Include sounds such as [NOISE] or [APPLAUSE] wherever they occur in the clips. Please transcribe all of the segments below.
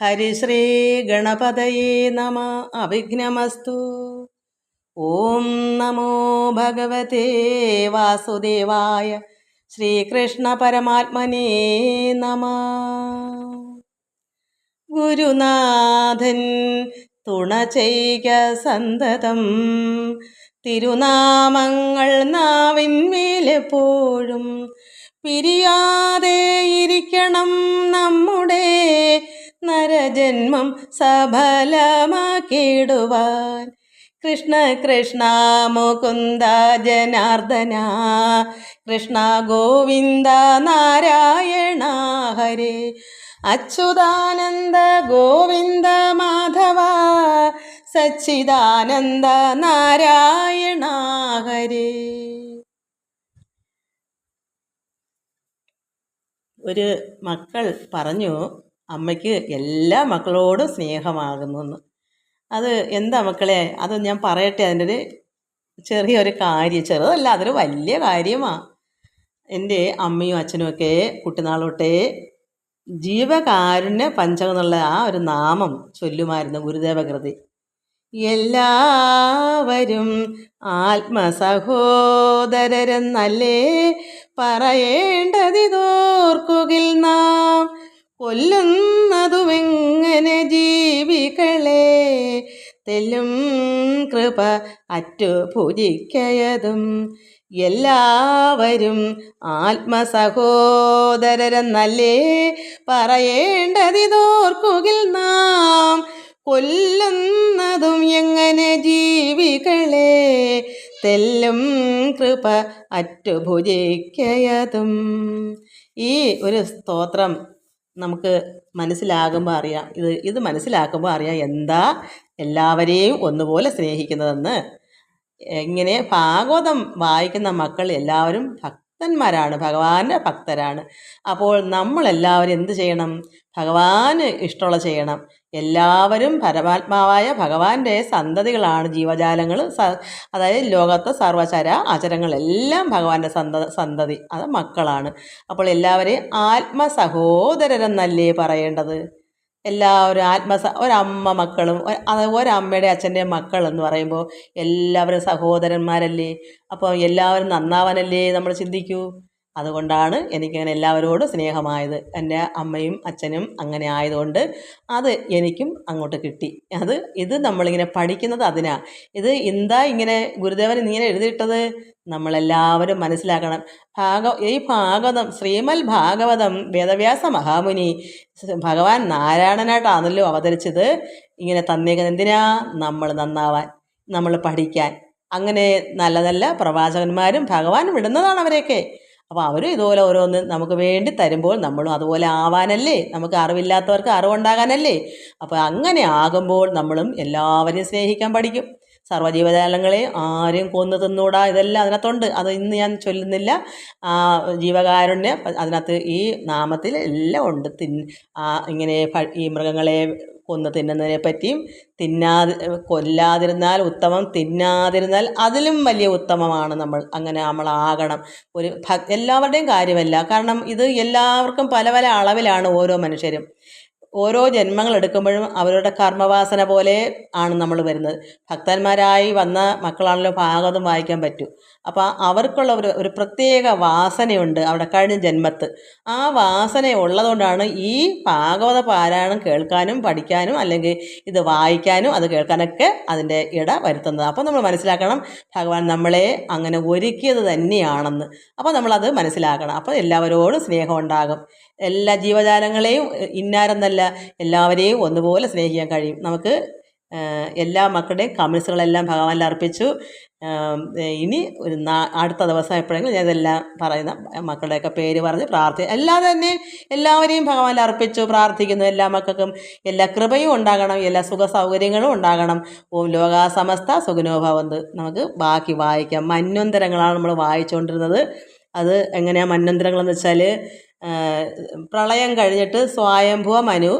ഹരിശ്രീ ഗണപതയേ നമ അവിഘ്നമസ്തു ഓം നമോ ഭഗവതേ വാസുദേവായ ശ്രീകൃഷ്ണ പരമാത്മനേ നമ ഗുരുനാഥൻ തുണചൈക സന്തതം തിരുനാമങ്ങൾ നാവിന്മേലെപ്പോഴും പിരിയാതെ ഇരിക്കണം നമ്മുടെ നരജന്മം സഫലമാക്കിടുവാൻ കൃഷ്ണ കൃഷ്ണ മുകുന്ദ ജനാർദ്ദന. കൃഷ്ണ ഗോവിന്ദ നാരായണ ഹരേ. അച്യുതാനന്ദ ഗോവിന്ദ മാധവ. സച്ചിദാനന്ദ നാരായണ ഹരേ. ഒരു മക്കൾ പറഞ്ഞു അമ്മയ്ക്ക് എല്ലാ മക്കളോടും സ്നേഹമാകുന്നു അത് എന്താ മക്കളെ? അത് ഞാൻ പറയട്ടെ അതിന്റെ ഒരു ചെറിയൊരു കാര്യം. ചെറുതല്ല അതൊരു വലിയ കാര്യമാണ് എന്റെ അമ്മയും അച്ഛനും ഒക്കെ കുട്ടിനാൾ തൊട്ടേ ജീവകാരുണ്യ പഞ്ചകം എന്നുള്ള ആ ഒരു നാമം ചൊല്ലുമായിരുന്നു ഗുരുദേവകൃതി. എല്ലാവരും ആത്മസഹോദരരെന്നല്ലേ പറയേണ്ടതിതോർക്കുകിൽ നാം കൊല്ലുന്നതുമെങ്ങനെ ജീവികളെ? തെല്ലും കൃപ അറ്റു പൂജിക്കയതും എല്ലാവരും ആത്മസഹോദരരെന്നല്ലേ പറയേണ്ടതിതോർക്കുകിൽ നാം കൊല്ലുന്നതും എങ്ങനെ ജീവികളെ? തെല്ലും കൃപ അറ്റുഭുജിക്കയതും ഈ ഒരു സ്തോത്രം നമുക്ക് മനസ്സിലാകുമ്പോൾ അറിയാം ഇത് ഇത് മനസ്സിലാക്കുമ്പോൾ അറിയാം എന്താ എല്ലാവരെയും ഒന്നുപോലെ സ്നേഹിക്കുന്നതെന്ന്. ഇങ്ങനെ ഭാഗവതം വായിക്കുന്ന മക്കൾ എല്ലാവരും ഭക്തന്മാരാണ് ഭഗവാന്റെ ഭക്തരാണ്. അപ്പോൾ നമ്മളെല്ലാവരും എന്ത് ചെയ്യണം? ഭഗവാന് ഇഷ്ടമുള്ള ചെയ്യണം. എല്ലാവരും പരമാത്മാവായ ഭഗവാന്റെ സന്തതികളാണ് ജീവജാലങ്ങൾ അതായത് ലോകത്തെ സർവചര ആചരങ്ങളെല്ലാം ഭഗവാന്റെ സന്ത സന്തതി അത് മക്കളാണ്. അപ്പോൾ എല്ലാവരെയും ആത്മസഹോദരരെന്നല്ലേ പറയേണ്ടത്? എല്ലാവരും ആത്മസ ഒരമ്മ മക്കളും ഒരമ്മയുടെ അച്ഛന്റെ മക്കൾ എന്ന് പറയുമ്പോൾ എല്ലാവരും സഹോദരന്മാരല്ലേ? അപ്പോൾ എല്ലാവരും നന്നാവാനല്ലേ നമ്മൾ ചിന്തിക്കൂ? അതുകൊണ്ടാണ് എനിക്കങ്ങനെ എല്ലാവരോടും സ്നേഹമായത്. എന്റെ അമ്മയും അച്ഛനും അങ്ങനെ ആയതുകൊണ്ട് അത് എനിക്കും അങ്ങോട്ട് കിട്ടി. അത് ഇത് നമ്മളിങ്ങനെ പഠിക്കുന്നത് അതിനാ. ഇത് എന്താ ഇങ്ങനെ ഗുരുദേവൻ ഇങ്ങനെ എഴുതിയിട്ടത്? നമ്മളെല്ലാവരും മനസ്സിലാക്കണം. ഭാഗ ഈ ഭാഗവതം ശ്രീമൽ ഭാഗവതം വേദവ്യാസ മഹാമുനി ഭഗവാൻ നാരായണനായിട്ടാണല്ലോ അവതരിച്ചത്. ഇങ്ങനെ തന്നേക്കുന്നത് എന്തിനാ? നമ്മൾ നന്നാവാൻ നമ്മൾ പഠിക്കാൻ. അങ്ങനെ നല്ല നല്ല പ്രവാചകന്മാരും ഭഗവാൻ വിടുന്നതാണ് അവരെയൊക്കെ. അപ്പോൾ അവരും ഇതുപോലെ ഓരോന്ന് നമുക്ക് വേണ്ടി തരുമ്പോൾ നമ്മളും അതുപോലെ ആവാനല്ലേ? നമുക്ക് അറിവില്ലാത്തവർക്ക് അറിവുണ്ടാകാനല്ലേ? അപ്പോൾ അങ്ങനെ ആകുമ്പോൾ നമ്മളും എല്ലാവരെയും സ്നേഹിക്കാൻ പഠിക്കും. സർവജീവജാലങ്ങളെ ആരെയും കൊന്നു തിന്നൂടാ? ഇതെല്ലാം അതിനകത്തുണ്ട്. അത് ഇന്ന് ഞാൻ ചൊല്ലുന്നില്ല. ജീവകാരുണ്യ അതിനകത്ത് ഈ നാമത്തിൽ എല്ലാം ഉണ്ട്. തിൻ ഇങ്ങനെ ഈ മൃഗങ്ങളെ കൊന്ന് തിന്നുന്നതിനെ പറ്റിയും തിന്നാതി കൊല്ലാതിരുന്നാൽ ഉത്തമം തിന്നാതിരുന്നാൽ അതിലും വലിയ ഉത്തമമാണ് നമ്മൾ. അങ്ങനെ നമ്മളാകണം. ഒരു എല്ലാവരുടെയും കാര്യമല്ല. കാരണം ഇത് എല്ലാവർക്കും പല പല അളവിലാണ് ഓരോ മനുഷ്യരും. ഓരോ ജന്മങ്ങൾ എടുക്കുമ്പോഴും അവരുടെ കർമ്മവാസന പോലെ ആണ് നമ്മൾ വരുന്നത്. ഭക്തന്മാരായി വന്ന മക്കളാണല്ലോ ഭാഗവതം വായിക്കാൻ പറ്റൂ. അപ്പോൾ അവർക്കുള്ള ഒരു ഒരു പ്രത്യേക വാസനയുണ്ട് അവിടെ കഴിഞ്ഞ ജന്മത്ത്. ആ വാസന ഉള്ളതുകൊണ്ടാണ് ഈ ഭാഗവത പാരായണം കേൾക്കാനും പഠിക്കാനും അല്ലെങ്കിൽ ഇത് വായിക്കാനും അത് കേൾക്കാനൊക്കെ അതിന്റെ ഇട വരുത്തുന്നത്. അപ്പോൾ നമ്മൾ മനസ്സിലാക്കണം ഭഗവാൻ നമ്മളെ അങ്ങനെ ഒരുക്കിയത് തന്നെയാണെന്ന്. അപ്പോൾ നമ്മളത് മനസ്സിലാക്കണം. അപ്പോൾ എല്ലാവരോടും സ്നേഹം ഉണ്ടാകും. എല്ലാ ജീവജാലങ്ങളെയും ഇന്നാരെന്നല്ല എല്ലാവരെയും ഒന്നുപോലെ സ്നേഹിക്കാൻ കഴിയും. നമുക്ക് എല്ലാ മക്കളുടെയും കമൻസുകളെല്ലാം ഭഗവാനിൽ അർപ്പിച്ചു. ഇനി ഒരു അടുത്ത ദിവസം എപ്പോഴെങ്കിലും ഞാൻ ഇതെല്ലാം പറയുന്ന മക്കളുടെയൊക്കെ പേര് പറഞ്ഞ് പ്രാർത്ഥി അല്ലാതെ തന്നെ എല്ലാവരെയും ഭഗവാനിൽ അർപ്പിച്ചു പ്രാർത്ഥിക്കുന്നു. എല്ലാ മക്കൾക്കും എല്ലാ കൃപയും ഉണ്ടാകണം എല്ലാ സുഖ സൗകര്യങ്ങളും ഉണ്ടാകണം. ഓം ലോകാസമസ്ത സുഖനോഭവന്ത് നമുക്ക് ബാക്കി വായിക്കാം. മന്വന്തരങ്ങളാണ് നമ്മൾ വായിച്ചുകൊണ്ടിരുന്നത്. അത് എങ്ങനെയാണ് മന്വന്തരങ്ങളെന്ന് വെച്ചാൽ പ്രളയം കഴിഞ്ഞിട്ട് സ്വയംഭുവ മനു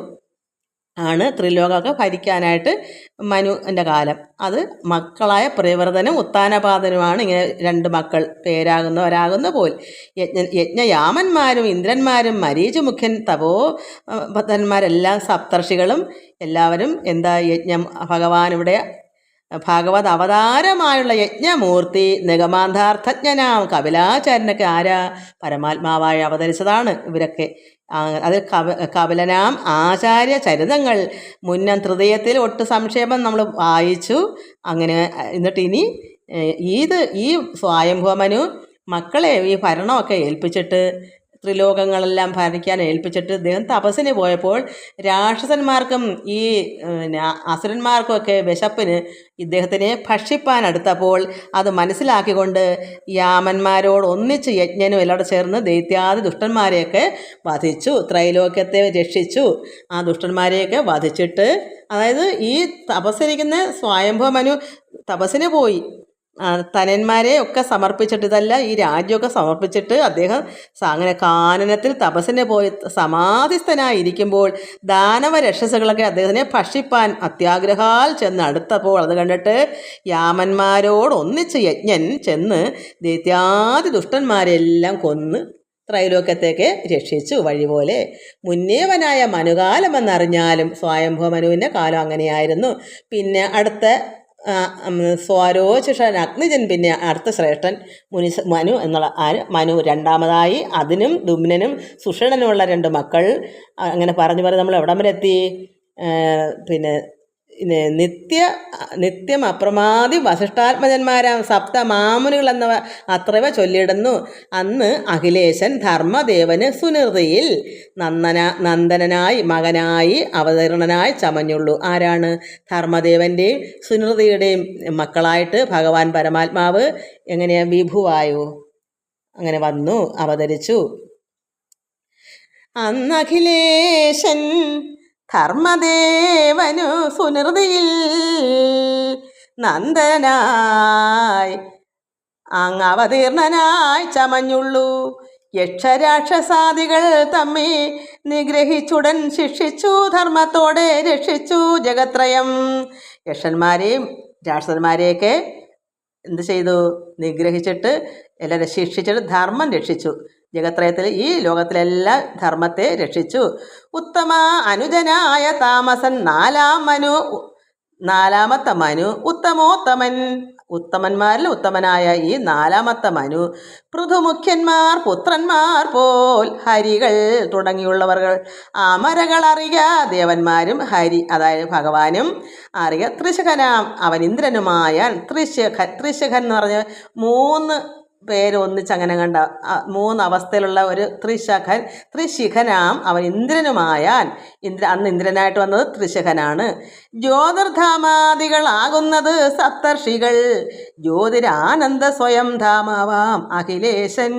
ആണ് ത്രിലോകമൊക്കെ ഭരിക്കാനായിട്ട് മനുവിന്റെ കാലം. അത് മക്കളായ പ്രിയവ്രതനും ഉത്താനപാതനുമാണ് ഇങ്ങനെ രണ്ട് മക്കൾ പേരാകുന്നവരാകുന്ന പോൽ. യജ്ഞ യജ്ഞയാമന്മാരും ഇന്ദ്രന്മാരും മരീചുമുഖ്യൻ തപോ ഭദ്രന്മാരെല്ലാം സപ്തർഷികളും എല്ലാവരും എന്താ യജ്ഞം ഭഗവാൻ ഇവിടെ ഭാഗവത് അവതാരമായുള്ള യജ്ഞമൂർത്തി നിഗമാന്താർത്ഥജ്ഞനാം കപിലാചാര്യനൊക്കെ ആരാ? പരമാത്മാവായി അവതരിച്ചതാണ് ഇവരൊക്കെ. അത് കവ കപിലനാം ആചാര്യ ചരിതങ്ങൾ മുന്നം ഹൃദയത്തിൽ ഒട്ട് സംക്ഷേപം നമ്മൾ വായിച്ചു. അങ്ങനെ എന്നിട്ട് ഇനി ഇത് ഈ സ്വയംഭവമനു മക്കളെ ഈ ഭരണമൊക്കെ ഏൽപ്പിച്ചിട്ട് ത്രിലോകങ്ങളെല്ലാം ഭരിക്കാൻ ഏൽപ്പിച്ചിട്ട് ഇദ്ദേഹം തപസ്സിന് പോയപ്പോൾ രാക്ഷസന്മാർക്കും ഈ അസുരന്മാർക്കുമൊക്കെ വിശപ്പിന് ഇദ്ദേഹത്തിനെ ഭക്ഷിപ്പാൻ അടുത്തപ്പോൾ അത് മനസ്സിലാക്കിക്കൊണ്ട് യാമന്മാരോട് ഒന്നിച്ച് യജ്ഞനും എല്ലാവരും ചേർന്ന് ദൈത്യാദി ദുഷ്ടന്മാരെയൊക്കെ വധിച്ചു. ത്രൈലോക്യത്തെ രക്ഷിച്ചു. ആ ദുഷ്ടന്മാരെയൊക്കെ വധിച്ചിട്ട് അതായത് ഈ തപസ്സിരിക്കുന്ന സ്വയംഭവമനു തപസ്സിന് പോയി. തനന്മാരെ ഒക്കെ സമർപ്പിച്ചിട്ട് ഇതല്ല ഈ രാജ്യമൊക്കെ സമർപ്പിച്ചിട്ട് അദ്ദേഹം അങ്ങനെ കാനനത്തിൽ തപസ്സിന് പോയി സമാധിസ്ഥനായിരിക്കുമ്പോൾ ദാനവ രക്ഷസുകളൊക്കെ അദ്ദേഹത്തിനെ ഭക്ഷിപ്പാൻ അത്യാഗ്രഹാൽ ചെന്ന് അടുത്തപ്പോൾ അത് കണ്ടിട്ട് യാമന്മാരോടൊന്നിച്ച് യജ്ഞൻ ചെന്ന് ദൈത്യാദി ദുഷ്ടന്മാരെല്ലാം കൊന്ന് ത്രൈലോക്യത്തേക്ക് രക്ഷിച്ചു. വഴി പോലെ മുന്നേവനായ മനുകാലമെന്നറിഞ്ഞാലും സ്വയംഭവ മനുവിന്റെ കാലം അങ്ങനെയായിരുന്നു. പിന്നെ അടുത്ത സ്വാരോചിഷൻ അഗ്നിജൻ പിന്നെ അടുത്ത ശ്രേഷ്ഠൻ മുനി മനു എന്നുള്ള ആര്? മനു രണ്ടാമതായി അതിനും ദുമ്നനും സുഷണനുമുള്ള രണ്ട് മക്കൾ. അങ്ങനെ പറഞ്ഞു പറഞ്ഞ് നമ്മൾ എവിടം വരെ എത്തി? പിന്നെ പിന്നെ നിത്യ നിത്യം അപ്രമാദി വസിഷ്ഠാത്മജന്മാരാം സപ്ത മാമുനുകൾ എന്നവ അത്രവ ചൊല്ലിടുന്നു അന്ന് അഖിലേശൻ ധർമ്മദേവന് സുനിർതിയിൽ നന്ദന നന്ദനനായി മകനായി അവതരണനായി ചമഞ്ഞുള്ളൂ. ആരാണ്? ധർമ്മദേവന്റെയും സുനിർതിയുടെയും മക്കളായിട്ട് ഭഗവാൻ പരമാത്മാവ് എങ്ങനെയാണ് വിഭുവായു? അങ്ങനെ വന്നു അവതരിച്ചു. അന്നഖിലേശൻ ധർമ്മദേവനു സുനിർതിയിൽ നന്ദനായി. അങ്ങ് അവതീർണനായി ചമഞ്ഞുള്ളൂ. യക്ഷരാക്ഷസാദികൾ തമ്മി നിഗ്രഹിച്ചുടൻ ശിക്ഷിച്ചു ധർമ്മത്തോടെ രക്ഷിച്ചു ജഗത്രയം. യക്ഷന്മാരെയും രാക്ഷസന്മാരെയൊക്കെ എന്ത് ചെയ്തു? നിഗ്രഹിച്ചിട്ട് എല്ലാവരും ശിക്ഷിച്ചിട്ട് ധർമ്മം രക്ഷിച്ചു. ജഗത്രയത്തിൽ ഈ ലോകത്തിലെല്ലാ ധർമ്മത്തെ രക്ഷിച്ചു. ഉത്തമ അനുജനായ താമസൻ നാലാം മനു നാലാമത്തെ മനു ഉത്തമോത്തമൻ ഉത്തമന്മാരിൽ ഉത്തമനായ ഈ നാലാമത്തെ മനു പൃഥുമുഖ്യന്മാർ പുത്രന്മാർ പോൽ ഹരികൾ തുടങ്ങിയുള്ളവർ. അമരകൾ അറിയ ദേവന്മാരും ഹരി അതായത് ഭഗവാനും അറിയ ത്രിശകനാം അവൻ ഇന്ദ്രനുമായ ത്രിശഖ ത്രിശഖൻ എന്ന് പറഞ്ഞ മൂന്ന് പേര് ഒന്നിച്ച് അങ്ങനെ കണ്ട മൂന്ന് അവസ്ഥയിലുള്ള ഒരു ത്രിശഖൻ ത്രിശിഖനാം അവൻ ഇന്ദ്രനുമായാൻ ഇന്ദ്ര അന്ന് ഇന്ദ്രനായിട്ട് വന്നത് ത്രിശഖനാണ്. ജ്യോതിർധാമാദികളാകുന്നത് സപ്തർഷികൾ. ജ്യോതിരാനന്ദ സ്വയം ധാമാവാം അഖിലേശൻ.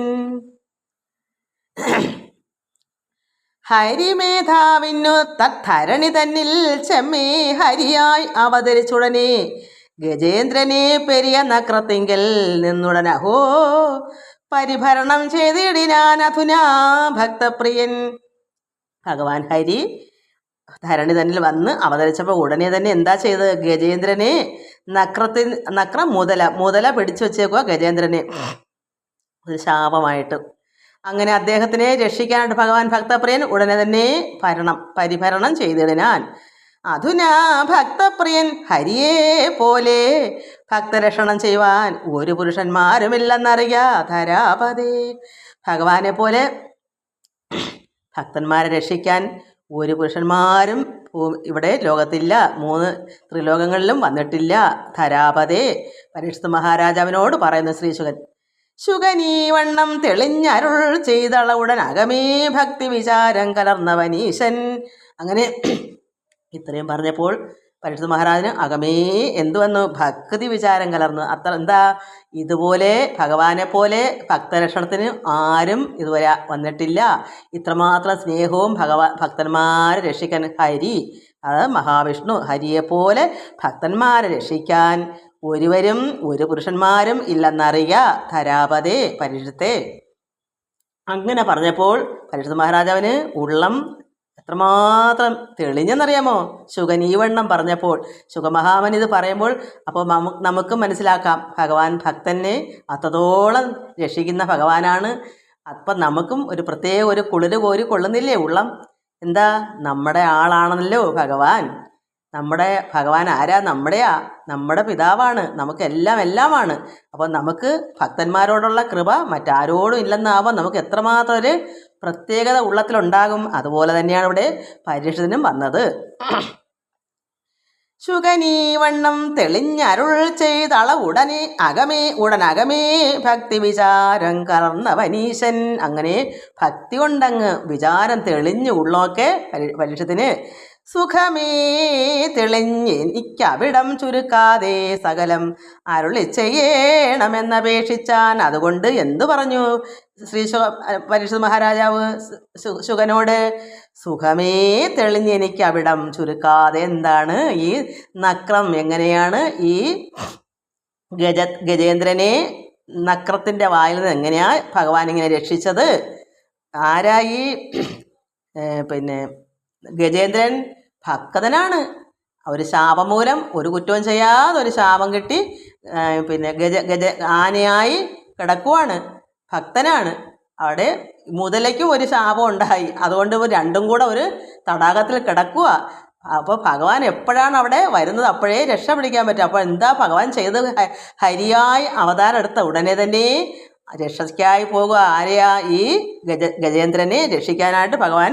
ഹരിമേധാവിനു തദ്ധരണി തന്നിൽ ചെമ്മേ ഹരിയായി അവതരിച്ചുടനെ. ഗജേന്ദ്രനെ പെരിയ നക്രത്തിങ്കൽ നിന്നുടൻ അഹോ പരിഭരണം ചെയ്തിടിനാൻ അധുനാ ഭക്തപ്രിയൻ. ഭഗവാൻ ഹരി ധരണി തന്നിൽ വന്ന് അവതരിച്ചപ്പോൾ ഉടനെ തന്നെ എന്താ ചെയ്തത്? ഗജേന്ദ്രനെ നക്രത്തിൽ നക്ര മുതല മുതല പിടിച്ചു വെച്ചേക്കുക ഗജേന്ദ്രനെ. ഒരു ശാപമായിട്ട്. അങ്ങനെ അദ്ദേഹത്തിനെ രക്ഷിക്കാനായിട്ട് ഭഗവാൻ ഭക്തപ്രിയൻ ഉടനെ തന്നെ ഭരണം പരിഭരണം ചെയ്തിടിനാൻ അധുനാ ഭക്തപ്രിയൻ ഹരിയെ പോലെ. ഭക്തരക്ഷണം ചെയ്യുവാൻ ഒരു പുരുഷന്മാരുമില്ലെന്നറിയാ ധരാപതേ. ഭഗവാനെ പോലെ ഭക്തന്മാരെ രക്ഷിക്കാൻ ഒരു പുരുഷന്മാരും ഇവിടെ ലോകത്തില്ല. മൂന്ന് ത്രിലോകങ്ങളിലും വന്നിട്ടില്ല. ധരാപതേ പരീക്ഷിത് മഹാരാജാവിനോട് പറയുന്നു ശ്രീശുകൻ ശുഗനീ വണ്ണം തെളിഞ്ഞരുൾ ചെയ്തള ഉടൻ അകമേ ഭക്തി വിചാരം കലർന്നവനീശൻ. അങ്ങനെ ഇത്രയും പറഞ്ഞപ്പോൾ പരീക്ഷിത് മഹാരാജന് അകമേ എന്തു വന്നു ഭക്തി വിചാരം കലർന്നു. അത്ര എന്താ? ഇതുപോലെ ഭഗവാനെ പോലെ ഭക്തരക്ഷണത്തിന് ആരും ഇതുവരെ വന്നിട്ടില്ല. ഇത്രമാത്രം സ്നേഹവും ഭഗവാൻ ഭക്തന്മാരെ രക്ഷിക്കാൻ ഹരി അത് മഹാവിഷ്ണു ഹരിയെപ്പോലെ ഭക്തന്മാരെ രക്ഷിക്കാൻ ഒരുവരും ഒരു പുരുഷന്മാരും ഇല്ലെന്നറിയ ധരാപതേ പരിഷത്തെ അങ്ങനെ പറഞ്ഞപ്പോൾ പരീക്ഷിത് മഹാരാജാവിന് ഉള്ളം എത്രമാത്രം തെളിഞ്ഞെന്നറിയാമോ? ശുഗൻ വണ്ണം പറഞ്ഞപ്പോൾ. ശുഖമഹാമൻ ഇത് പറയുമ്പോൾ അപ്പോൾ നമുക്ക് നമുക്കും മനസ്സിലാക്കാം. ഭഗവാൻ ഭക്തനെ അത്രത്തോളം രക്ഷിക്കുന്ന ഭഗവാനാണ്. അപ്പം നമുക്കും ഒരു പ്രത്യേക ഒരു കുളിര് കോരി കൊള്ളുന്നില്ലേ ഉള്ളം? എന്താ? നമ്മുടെ ആളാണല്ലോ ഭഗവാൻ. നമ്മുടെ ഭഗവാൻ ആരാ? നമ്മുടെയാ. നമ്മുടെ പിതാവാണ്. നമുക്കെല്ലാം എല്ലാമാണ്. അപ്പോൾ നമുക്ക് ഭക്തന്മാരോടുള്ള കൃപ മറ്റാരോടും ഇല്ലെന്നാവുമ്പോൾ നമുക്ക് എത്രമാത്രം ഒരു പ്രത്യേകത ഉള്ളത്തിലുണ്ടാകും. അതുപോലെ തന്നെയാണ് ഇവിടെ പരീക്ഷത്തിനും വന്നത്. ശുഗനീവണ്ണം തെളിഞ്ഞരുൾ ചെയ്തള ഉടനെ അകമേ ഉടനകമേ ഭക്തി വിചാരം കലർന്നവനീശൻ അങ്ങനെ ഭക്തി കൊണ്ടങ്ങ് വിചാരം തെളിഞ്ഞു ഉള്ളൊക്കെ പരീക്ഷത്തിന് സുഖമേ തെളിഞ്ഞെനിക്കവിടം ചുരുക്കാതെ സകലം അരുളി ചെയ്യണമെന്നപേക്ഷിച്ചാൻ അതുകൊണ്ട് എന്തു പറഞ്ഞു? ശ്രീ ശുഖ പരീക്ഷ മഹാരാജാവ് ശുഖനോട് സുഖമേ തെളിഞ്ഞെനിക്കവിടം ചുരുക്കാതെ എന്താണ്? ഈ നക്രം എങ്ങനെയാണ്? ഈ ഗജ ഗജേന്ദ്രനെ നക്രത്തിന്റെ വായിൽ നിന്ന് എങ്ങനെയാ ഭഗവാൻ ഇങ്ങനെ രക്ഷിച്ചത്? ആരായി പിന്നെ ഗജേന്ദ്രൻ ഭക്തനാണ്. ഒരു ശാപം മൂലം ഒരു കുറ്റവും ചെയ്യാതെ ഒരു ശാപം കിട്ടി പിന്നെ ഗജ ഗജ ആനയായി കിടക്കുവാണ് ഭക്തനാണ്. അവിടെ മുതലയ്ക്കും ഒരു ശാപം ഉണ്ടായി. അതുകൊണ്ട് രണ്ടും കൂടെ ഒരു തടാകത്തിൽ കിടക്കുക അപ്പോൾ ഭഗവാൻ എപ്പോഴാണ് അവിടെ വരുന്നത്? അപ്പോഴേ രക്ഷ പിടിക്കാൻ പറ്റും. അപ്പോൾ എന്താ ഭഗവാൻ ചെയ്ത് ഹരിയായി അവതാരം എടുത്ത ഉടനെ തന്നെ രക്ഷയ്ക്കായി പോകുക ആരെയാ ഈ ഗജ ഗജേന്ദ്രനെ രക്ഷിക്കാനായിട്ട് ഭഗവാൻ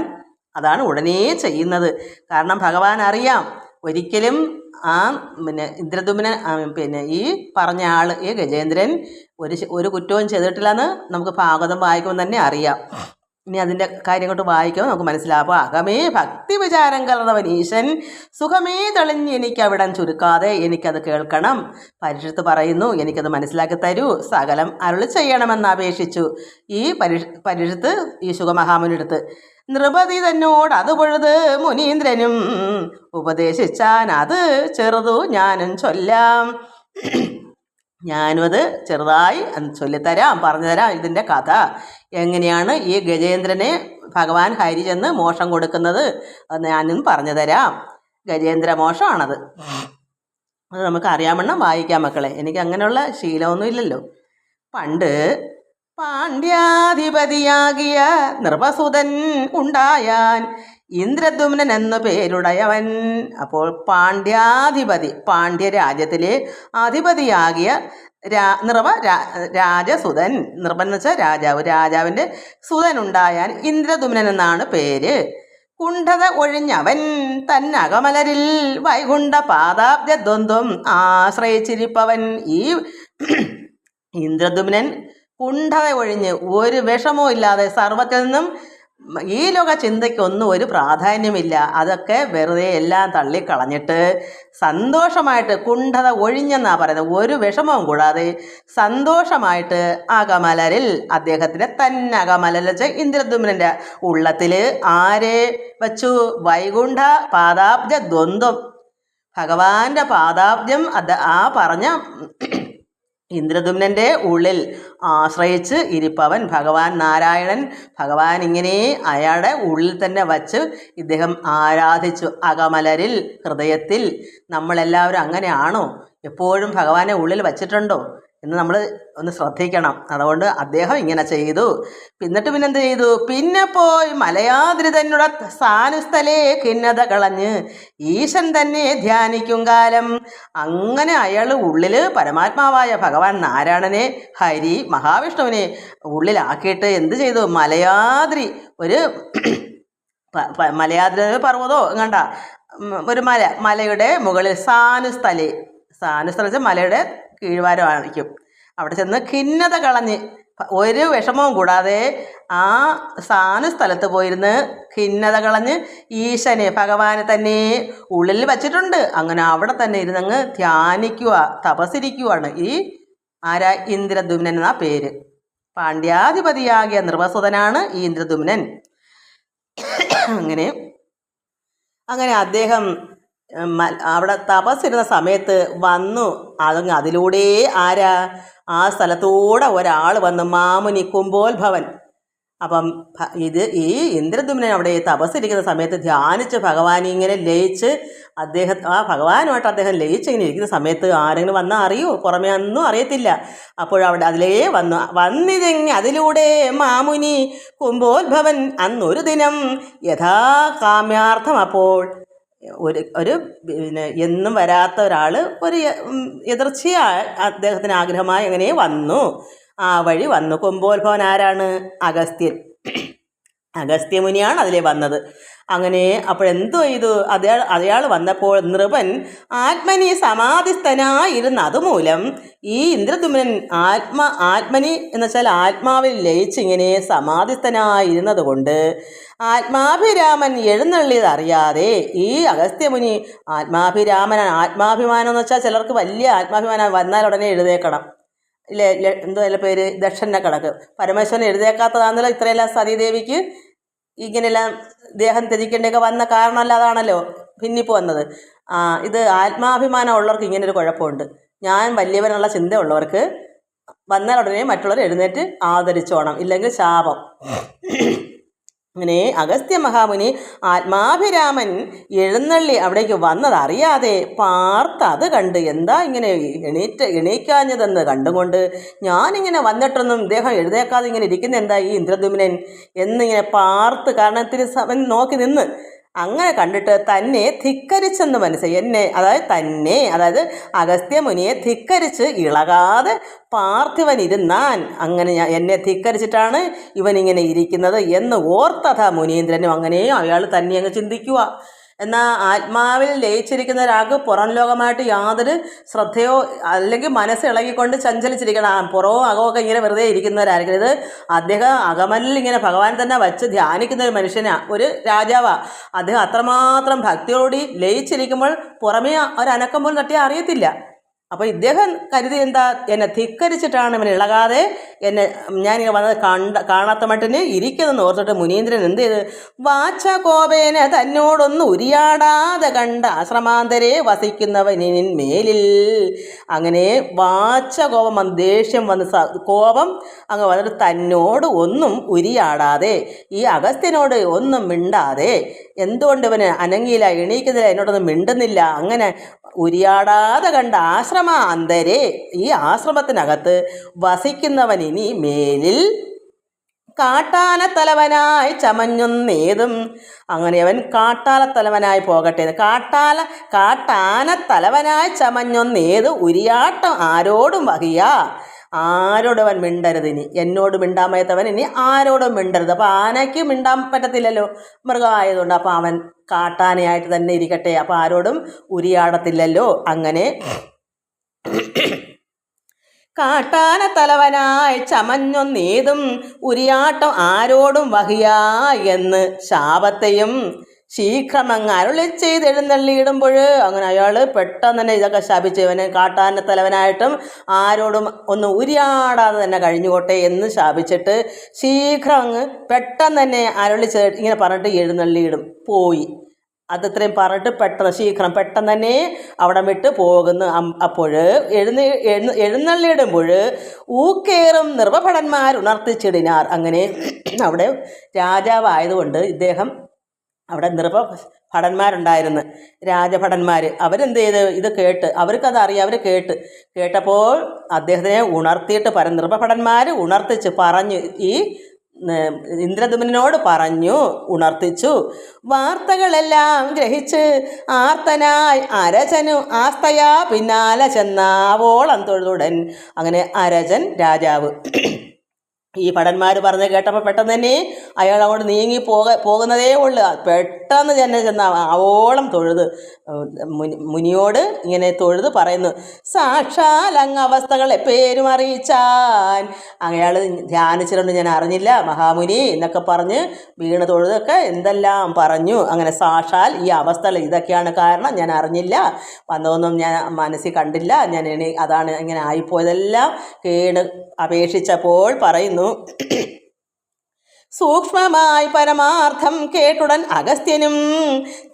അതാണ് ഉടനെ ചെയ്യുന്നത്. കാരണം ഭഗവാൻ അറിയാം ഒരിക്കലും ആ പിന്നെ ഇന്ദ്രദുമ്നൻ പിന്നെ ഈ പറഞ്ഞ ആൾ ഈ ഗജേന്ദ്രൻ ഒരു ഒരു കുറ്റവും ചെയ്തിട്ടില്ലെന്ന് നമുക്ക് ഭാഗവതം വായിക്കുമ്പോൾ തന്നെ അറിയാം. ഇനി അതിന്റെ കാര്യം കൊണ്ട് വായിക്കുമ്പോൾ നമുക്ക് മനസ്സിലാവും അകമേ ഭക്തി വിചാരം കലർന്നവൻ ഈശൻ സുഖമേ തെളിഞ്ഞ് എനിക്ക് അവിടം ചുരുക്കാതെ എനിക്കത് കേൾക്കണം. പരീക്ഷത്ത് പറയുന്നു എനിക്കത് മനസ്സിലാക്കി തരൂ സകലം അരുളി ചെയ്യണമെന്ന് അപേക്ഷിച്ചു. ഈ പരീക്ഷ പരീക്ഷത്ത് ഈ സുഖമഹാമുനിടുത്ത് നൃപതി തന്നോട് അത് പൊഴുത് മുനീന്ദ്രനും ഉപദേശിച്ചാൻ അത് ചെറുതു ഞാനും ചൊല്ലാം. ഞാനും അത് ചെറുതായി ചൊല്ലിത്തരാം പറഞ്ഞുതരാം ഇതിന്റെ കഥ. എങ്ങനെയാണ് ഈ ഗജേന്ദ്രനെ ഭഗവാൻ ഹരി ചെന്ന് മോഷം കൊടുക്കുന്നത്? അത് ഞാനും പറഞ്ഞു തരാം ഗജേന്ദ്ര മോഷമാണത് അത് നമുക്ക് അറിയാമെണ്ണം വായിക്കാം മക്കളെ. എനിക്ക് അങ്ങനെയുള്ള ശീലമൊന്നും ഇല്ലല്ലോ പണ്ട് പാണ്ഡ്യാധിപതിയാകിയ നൃപസുതൻ ഉണ്ടായാൻ ഇന്ദ്രദുമ്നൻ എന്നു പേരുടയവൻ. അപ്പോൾ പാണ്ഡ്യാധിപതി പാണ്ഡ്യ രാജ്യത്തിലെ അധിപതിയാകിയ രാ നിർവ രാജസുതൻ നിറവൻ എന്ന് വെച്ചാൽ രാജാവ് രാജാവിന്റെ സുതൻ ഉണ്ടായാൻ ഇന്ദ്രദുമ്നൻ എന്നാണ് പേര്. കുണ്ഠത ഒഴിഞ്ഞവൻ തന്നകമലരിൽ വൈകുണ്ഠ പാദാബ്ജ ദ്വന്ദ്വം ആശ്രയിച്ചിരിപ്പവൻ ഈ [CLEARS THROAT] ഇന്ദ്രദുമ്നൻ കുണ്ഠത ഒഴിഞ്ഞ് ഒരു വിഷമവും ഇല്ലാതെ സർവത്തിൽ നിന്നും ഈ ലോക ചിന്തയ്ക്കൊന്നും ഒരു പ്രാധാന്യമില്ല. അതൊക്കെ വെറുതെ എല്ലാം തള്ളിക്കളഞ്ഞിട്ട് സന്തോഷമായിട്ട് കുണ്ഠത ഒഴിഞ്ഞെന്നാണ് പറയുന്നത്. ഒരു വിഷമവും കൂടാതെ സന്തോഷമായിട്ട് അകമലരിൽ അദ്ദേഹത്തിന്റെ തന്നെ അകമലരിൽ വെച്ച് ഇന്ദ്രദുമ്നന്റെ ഉള്ളത്തിൽ ആരെ വച്ചു? വൈകുണ്ഠ പാദാബ്ജ ദ്വന്ദ്വം. ഭഗവാന്റെ പാദാബ്ജം അത് ആ പറഞ്ഞ ഇന്ദ്രദുമ്നന്റെ ഉള്ളിൽ ആശ്രയിച്ച് ഇരിപ്പവൻ ഭഗവാൻ നാരായണൻ. ഭഗവാൻ ഇങ്ങനെ അയാളുടെ ഉള്ളിൽ തന്നെ വച്ച് ഇദ്ദേഹം ആരാധിച്ചു. അകമലരിൽ ഹൃദയത്തിൽ. നമ്മളെല്ലാവരും അങ്ങനെയാണോ? എപ്പോഴും ഭഗവാനെ ഉള്ളിൽ വച്ചിട്ടുണ്ടോ? എന്ന് നമ്മൾ ഒന്ന് ശ്രദ്ധിക്കണം. അതുകൊണ്ട് അദ്ദേഹം ഇങ്ങനെ ചെയ്തു. എന്നിട്ട് പിന്നെന്ത് ചെയ്തു? പിന്നെ പോയി മലയാദ്രി തന്നെ സാനുസ്ഥലേ ഖിന്നത കളഞ്ഞ് ഈശൻ തന്നെ ധ്യാനിക്കും കാലം. അങ്ങനെ അയാൾ ഉള്ളിൽ പരമാത്മാവായ ഭഗവാൻ നാരായണനെ ഹരി മഹാവിഷ്ണുവിനെ ഉള്ളിലാക്കിയിട്ട് എന്ത് ചെയ്തു? മലയാദ്രി ഒരു മലയാദ്രി പർവതോ എങ്ങണ്ട? ഒരു മല മലയുടെ മുകളിൽ സാനുസ്ഥലേ സാനുസ്ഥലം വെച്ചാൽ മലയുടെ കീഴ്വാരമായിരിക്കും. അവിടെ ചെന്ന് ഖിന്നത കളഞ്ഞ് ഒരു വിഷമവും കൂടാതെ ആ സ്ഥാന സ്ഥലത്ത് പോയിരുന്ന് ഖിന്നത കളഞ്ഞ് ഈശനെ ഭഗവാനെ തന്നെ ഉള്ളിൽ വച്ചിട്ടുണ്ട്. അങ്ങനെ അവിടെ തന്നെ ഇരുന്നങ്ങ് ധ്യാനിക്കുക തപസിരിക്കുവാണ് ഈ ആരാ? ഇന്ദ്രദുമ്നൻ എന്ന പേര്. പാണ്ഡ്യാധിപതിയാകിയ നിർവസുതനാണ് ഈ ഇന്ദ്രദുമ്നൻ. അങ്ങനെ അങ്ങനെ അദ്ദേഹം അവിടെ തപസ്സിരുന്ന സമയത്ത് വന്നു. അതങ്ങ് അതിലൂടെ ആരാ? ആ സ്ഥലത്തൂടെ ഒരാൾ വന്ന് മാമുനി കുംഭോത്ഭവൻ. അപ്പം ഇത് ഈ ഇന്ദ്രദുമ്നൻ അവിടെ തപസ്സിരിക്കുന്ന സമയത്ത് ധ്യാനിച്ച് ഭഗവാൻ ഇങ്ങനെ ലയിച്ച് അദ്ദേഹം ആ ഭഗവാനുമായിട്ട് അദ്ദേഹം ലയിച്ച് ഇങ്ങനെ ഇരിക്കുന്ന സമയത്ത് ആരെങ്കിലും വന്നാൽ അറിയോ? പുറമേ ഒന്നും അറിയത്തില്ല. അപ്പോഴവിടെ അതിലേ വന്നു. വന്നിതെങ്ങി അതിലൂടെ മാമുനി കുംഭോത്ഭവൻ അന്നൊരു ദിനം യഥാകാമ്യാർത്ഥം അപ്പോൾ ഒരു ഒരു പിന്നെ എന്നും വരാത്ത ഒരാൾ ഒരു എതിർച്ചയായി അദ്ദേഹത്തിന് ആഗ്രഹമായി അങ്ങനെ വന്നു. ആ വഴി വന്നു. കൊമ്പോത്ഭവൻ ആരാണ്? അഗസ്ത്യൻ. അഗസ്ത്യമുനിയാണ് അതിലെ വന്നത്. അങ്ങനെ അപ്പോഴെന്തോ ചെയ്തു? അയാൾ അയാൾ വന്നപ്പോൾ നൃപൻ ആത്മനി സമാധിസ്ഥനായിരുന്ന അതുമൂലം ഈ ഇന്ദ്രദുമ്നൻ ആത്മ ആത്മനി എന്ന് വെച്ചാൽ ആത്മാവിൽ ലയിച്ചിങ്ങനെ സമാധിസ്ഥനായിരുന്നത് കൊണ്ട് ആത്മാഭിരാമൻ എഴുന്നള്ളിയതറിയാതെ ഈ അഗസ്ത്യമുനി ആത്മാഭിരാമൻ ആത്മാഭിമാനം എന്ന് വെച്ചാൽ ചിലർക്ക് വലിയ ആത്മാഭിമാനം വന്നാൽ ഉടനെ എഴുതേക്കണം. എന്തോ പേര്? ദക്ഷന്റെ കണക്ക്. പരമേശ്വരൻ എഴുതേക്കാത്തതാണല്ലോ ഇത്രയെല്ലാം സതീദേവിക്ക് ഇങ്ങനെയെല്ലാം ദേഹം ത്യജിക്കേണ്ടിയൊക്കെ വന്ന കാരണമല്ല അതാണല്ലോ ഭിന്നിപ്പ് വന്നത്. ഇത് ആത്മാഭിമാനം ഉള്ളവർക്ക് ഇങ്ങനൊരു കുഴപ്പമുണ്ട്. ഞാൻ വലിയവനുള്ള ചിന്തയുള്ളവർക്ക് വന്നാൽ ഉടനെ മറ്റുള്ളവർ എഴുന്നേറ്റ് ആദരിച്ചോണം. ഇല്ലെങ്കിൽ ശാപം. അങ്ങനെ അഗസ്ത്യ മഹാമുനി ആത്മാഭിരാമൻ എഴുന്നള്ളി അവിടേക്ക് വന്നതറിയാതെ പാർത്ത് അത് കണ്ട് എന്താ ഇങ്ങനെ എണീറ്റ് എണീക്കാഞ്ഞതെന്ന് കണ്ടുകൊണ്ട് ഞാനിങ്ങനെ വന്നിട്ടൊന്നും ഇദ്ദേഹം എഴുതേക്കാതെ ഇങ്ങനെ ഇരിക്കുന്ന എന്താ ഈ ഇന്ദ്രദുമിനൻ എന്നിങ്ങനെ പാർത്ത് കാരണം ഇത്തിരി നോക്കി നിന്ന് അങ്ങനെ കണ്ടിട്ട് തന്നെ ധിക്കരിച്ചെന്ന് മനസ്സിലായി എന്നെ അതായത് തന്നെ അതായത് അഗസ്ത്യമുനിയെ ധിക്കരിച്ച് ഇളകാതെ പാർത്ഥിവൻ ഇരുന്നാൻ അങ്ങനെ ഞാൻ എന്നെ ധിക്കരിച്ചിട്ടാണ് ഇവനിങ്ങനെ ഇരിക്കുന്നത് എന്ന് ഓർത്തഥ മുനീന്ദ്രനും. അങ്ങനെ അയാൾ തന്നെ അങ്ങ് ചിന്തിക്കുക എന്നാൽ ആത്മാവിൽ ലയിച്ചിരിക്കുന്ന ഒരാൾക്ക് പുറം ലോകമായിട്ട് യാതൊരു ശ്രദ്ധയോ അല്ലെങ്കിൽ മനസ്സ് ഇളകിക്കൊണ്ട് ചഞ്ചലിച്ചിരിക്കണം. പുറവും അകമൊക്കെ ഇങ്ങനെ വെറുതെ ഇരിക്കുന്നവരായിരിക്കും ഇത് അദ്ദേഹം അകമലിൽ ഇങ്ങനെ ഭഗവാൻ തന്നെ വച്ച് ധ്യാനിക്കുന്ന ഒരു മനുഷ്യനാണ് ഒരു രാജാവാണ് അദ്ദേഹം അത്രമാത്രം ഭക്തിയോടി ലയിച്ചിരിക്കുമ്പോൾ പുറമേ ഒരനക്കം പോലും തട്ടിയാൽ അറിയത്തില്ല. അപ്പോൾ ഇദ്ദേഹം കരുതി എന്താ എന്നെ ധിക്കരിച്ചിട്ടാണ് ഇവൻ ഇളകാതെ എന്നെ ഞാനിങ്ങനെ വന്നത് കണ്ട കാണാത്ത മട്ടിന് ഇരിക്കുന്നെന്ന് ഓർത്തിട്ട് മുനീന്ദ്രൻ എന്ത് ചെയ്ത്? വാച്ച കോപേന തന്നോടൊന്ന് ഉരിയാടാതെ കണ്ട ആശ്രമാന്തരെ വസിക്കുന്നവനിൻ മേലിൽ അങ്ങനെ വാച്ച കോപം വന്ന് ദേഷ്യം വന്ന് കോപം അങ്ങ് വന്നിട്ട് തന്നോട് ഒന്നും ഉരിയാടാതെ ഈ അഗസ്ത്യനോട് ഒന്നും മിണ്ടാതെ എന്തുകൊണ്ട് ഇവന് അനങ്ങിയില്ല എണീക്കുന്നില്ല എന്നോടൊന്നും മിണ്ടുന്നില്ല അങ്ങനെ ഉരിയാടാതെ കണ്ട ആശ്രമ അന്തരെ ഈ ആശ്രമത്തിനകത്ത് വസിക്കുന്നവൻ ഇനി മേലിൽ കാട്ടാലത്തലവനായി ചമഞ്ഞൊന്നേതും. അങ്ങനെ അവൻ കാട്ടാലത്തലവനായി പോകട്ടെ. കാട്ടാല കാട്ടാനത്തലവനായി ചമഞ്ഞൊന്നേത് ഉരിയാട്ടം ആരോടും വഹിയ. ആരോടും അവൻ മിണ്ടരുത് ഇനി? എന്നോട് മിണ്ടാൻ പറ്റാത്തവൻ ഇനി ആരോടും മിണ്ടരുത്. അപ്പോൾ ആനയ്ക്ക് മിണ്ടാൻ പറ്റത്തില്ലല്ലോ. മൃഗമായതുകൊണ്ട് അപ്പോൾ അവൻ കാട്ടാനയായിട്ട് തന്നെ ഇരിക്കട്ടെ. അപ്പോൾ ആരോടും ഉരിയാടത്തില്ലല്ലോ. അങ്ങനെ കാട്ടാന തലവനായി ചമഞ്ഞൊന്നേതും ഉരിയാട്ടം ആരോടും വഹിയാ എന്ന് ശാപത്തെയും ശീഘ്രമങ്ങ് അരുളി ചെയ്ത് എഴുന്നള്ളിയിടുമ്പോൾ അങ്ങനെ അയാൾ പെട്ടെന്ന് തന്നെ ഇതൊക്കെ ശാപിച്ച് ഇവനെ കാട്ടാന തലവനായിട്ടും ആരോടും ഒന്ന് ഉരിയാടാതെ തന്നെ കഴിഞ്ഞുകൊട്ടെ എന്ന് ശാപിച്ചിട്ട് ശീഘ്രം അങ്ങ് പെട്ടെന്ന് തന്നെ അരുളി ചേ ഇങ്ങനെ പറഞ്ഞിട്ട് എഴുന്നള്ളിയിടും. പോയി. അത് ഇത്രയും പറഞ്ഞിട്ട് പെട്ടെന്ന് ശീഘ്രം പെട്ടെന്ന് തന്നെ അവിടെ വിട്ട് പോകുന്നു. അപ്പോൾ എഴുന്ന എഴുന്ന എഴുന്നള്ളിയിടുമ്പോൾ ഊക്കേറും നിർവഭടന്മാർ ഉണർത്തിച്ചിടിനാർ. അങ്ങനെ അവിടെ രാജാവായതുകൊണ്ട് ഇദ്ദേഹം അവിടെ നിർഭ ഭടന്മാരുണ്ടായിരുന്നു. രാജഭടന്മാർ അവരെന്ത് ചെയ്ത്? ഇത് കേട്ട്. അവർക്കത് അറിയാം അവർ കേട്ട്. കേട്ടപ്പോൾ അദ്ദേഹത്തിനെ ഉണർത്തിയിട്ട് പറ നിർഭഭടന്മാർ ഉണർത്തിച്ച് പറഞ്ഞു. ഈ ഇന്ദ്രദുമനോട് പറഞ്ഞു ഉണർത്തിച്ചു. വാർത്തകളെല്ലാം ഗ്രഹിച്ച് ആർത്തനായി അരചനു ആസ്തയാ പിന്നാലെ ചെന്നാവോളം തൊഴുതുടൻ. അങ്ങനെ അരജൻ രാജാവ് ഈ ഭടന്മാർ പറഞ്ഞ് കേട്ടപ്പോൾ പെട്ടെന്ന് തന്നെ അയാൾ അങ്ങോട്ട് നീങ്ങി പോക പോകുന്നതേ ഉള്ളു. പെട്ടെന്ന് തന്നെ ചെന്ന് അവോളം തൊഴുത് മുനി മുനിയോട് ഇങ്ങനെ തൊഴുത് പറയുന്നു. സാക്ഷാൽ അങ്ങ് അവസ്ഥകളെ പേരും അറിയിച്ചാൻ. അയാൾ ധ്യാനിച്ചിട്ടുണ്ട്. ഞാൻ അറിഞ്ഞില്ല മഹാമുനി എന്നൊക്കെ പറഞ്ഞ് വീണ് തൊഴുതൊക്കെ എന്തെല്ലാം പറഞ്ഞു. അങ്ങനെ സാക്ഷാൽ ഈ അവസ്ഥകൾ ഇതൊക്കെയാണ് കാരണം ഞാൻ അറിഞ്ഞില്ല. വന്നതൊന്നും ഞാൻ മനസ്സിൽ കണ്ടില്ല. ഞാൻ അതാണ് ഇങ്ങനെ ആയിപ്പോയതെല്ലാം കേട് അപേക്ഷിച്ചപ്പോൾ പറയുന്നു. സൂക്ഷ്മമായി പരമാർത്ഥം കേട്ടുടൻ അഗസ്ത്യനും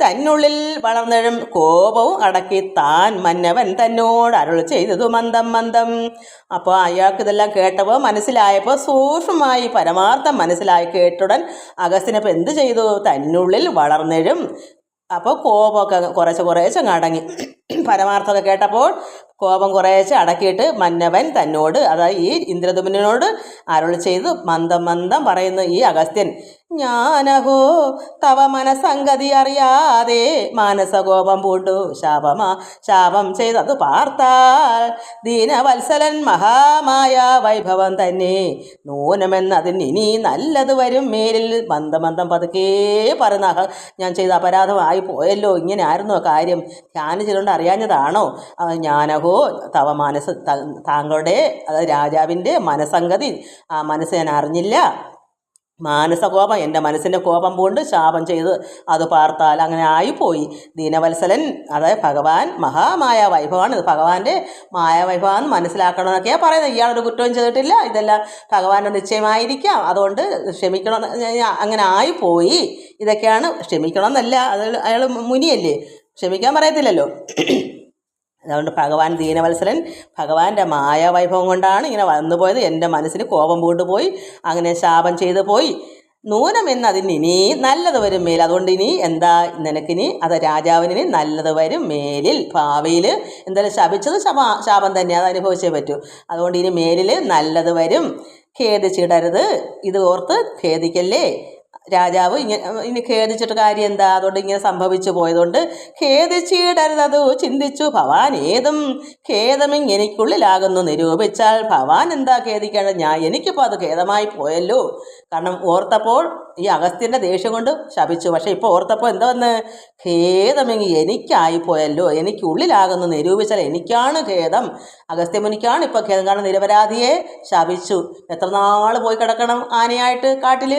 തന്നുള്ളിൽ വളർന്നഴും കോപവും അടക്കി താൻ മന്നവൻ തന്നോട് അരുൾ ചെയ്തതു മന്ദം മന്ദം. അപ്പോൾ അയാൾക്ക് ഇതെല്ലാം കേട്ടപ്പോൾ മനസ്സിലായപ്പോൾ സൂക്ഷ്മമായി പരമാർത്ഥം മനസ്സിലായി കേട്ടുടൻ അഗസ്ത്യനപ്പോൾ എന്ത് ചെയ്തു? തന്നുള്ളിൽ വളർന്നഴും അപ്പോൾ കോപമൊക്കെ കുറേശ്ശെ കുറേശ്ശെ അടങ്ങി പരമാർത്ഥമൊക്കെ കേട്ടപ്പോൾ കോപം കുറേശ്ശെ അടക്കിയിട്ട് മന്നവൻ തന്നോട് അതായത് ഈ ഇന്ദ്രദുമനോട് അരുൾ ചെയ്ത് മന്ദം മന്ദം പറയുന്നു ഈ അഗസ്ത്യൻ ഞാനഹോ തവ മനസംഗതി അറിയാതെ മാനസകോപം പൂണ്ടു. ശാപമാ ശാപം ചെയ്തത് പാർത്താൽ ദീനവത്സലൻ മഹാമായ വൈഭവം തന്നെ. നൂനമെന്നതിന് ഇനി നല്ലത് വരും. മേലിൽ മന്ദം മന്ദം പതുക്കേ പറഞ്ഞ ഞാൻ ചെയ്ത അപരാധമായി പോയല്ലോ. ഇങ്ങനെ ആയിരുന്നോ കാര്യം? ധ്യാനിച്ചിട്ടുണ്ട് അറിയാഞ്ഞതാണോ? ഞാനഹോ തവ മനസ്സ് ത- താങ്കളുടെ അതായത് രാജാവിന്റെ മനസ്സംഗതി ആ മനസ്സ് ഞാൻ അറിഞ്ഞില്ല. മാനസകോപം എന്റെ മനസ്സിന്റെ കോപം കൊണ്ട് ശാപം ചെയ്ത് അത് പാർത്താൽ അങ്ങനെ ആയിപ്പോയി. ദീനവത്സലൻ അതായത് ഭഗവാൻ മഹാമായ വൈഭവമാണ് ഇത് ഭഗവാന്റെ മായാവൈഭവം മനസ്സിലാക്കണമെന്നൊക്കെയാണ് പറയുന്നത്. ഇയാളൊരു കുറ്റവും ചെയ്തിട്ടില്ല. ഇതെല്ലാം ഭഗവാന്റെ നിശ്ചയമായിരിക്കാം. അതുകൊണ്ട് ക്ഷമിക്കണം. അങ്ങനെ ആയിപ്പോയി. ഇതൊക്കെയാണ് ക്ഷമിക്കണം എന്നല്ല അത് അയാൾ മുനിയല്ലേ? ക്ഷമിക്കാൻ പറയത്തില്ലല്ലോ. അതുകൊണ്ട് ഭഗവാൻ ദീനവത്സരൻ ഭഗവാന്റെ മായ വൈഭവം കൊണ്ടാണ് ഇങ്ങനെ വന്നു പോയത്. എന്റെ മനസ്സിന് കോപം പോയി. അങ്ങനെ ശാപം ചെയ്തു പോയി. നൂനം എന്ന് അതിന് ഇനി നല്ലത് വരും മേൽ. അതുകൊണ്ട് ഇനി എന്താ നിനക്കിനി? അത് രാജാവിന് നല്ലത് വരും മേലിൽ ഭാവിയിൽ. എന്തായാലും ശപിച്ചത് ശപ ശാപം തന്നെ. അത് അനുഭവിച്ചേ പറ്റൂ. അതുകൊണ്ട് ഇനി മേലിൽ നല്ലത് വരും. ഖേദിച്ചിടരുത്. ഇത് ഓർത്ത് ഖേദിക്കല്ലേ? രാജാവ് ഇങ്ങനെ ഇനി ഖേദിച്ചിട്ട് കാര്യം എന്താ? അതുകൊണ്ട് ഇങ്ങനെ സംഭവിച്ചു പോയതുകൊണ്ട് ഖേദിച്ചിടരുതതു ചിന്തിച്ചു ഭവാൻ ഏതും ഖേദമിങ് എനിക്കുള്ളിലാകുന്നു നിരൂപിച്ചാൽ ഭവാൻ എന്താ ഖേദിക്കേണ്ടത്? ഞാൻ എനിക്കിപ്പോൾ അത് ഖേദമായി പോയല്ലോ. കാരണം ഓർത്തപ്പോൾ ഈ അഗസ്ത്യന്റെ ദേഷ്യം കൊണ്ട് ശപിച്ചു. പക്ഷേ ഇപ്പോൾ ഓർത്തപ്പോൾ എന്താ വന്ന്? ഖേദമിങ് എനിക്കായി പോയല്ലോ. എനിക്കുള്ളിലാകുന്നു. നിരൂപിച്ചാൽ എനിക്കാണ് ഖേദം. അഗസ്ത്യമുനിക്കാണ് ഇപ്പോൾ ഖേദം. കാരണം നിരപരാധിയെ ശപിച്ചു. എത്ര നാൾ പോയി കിടക്കണം ആനയായിട്ട് കാട്ടിൽ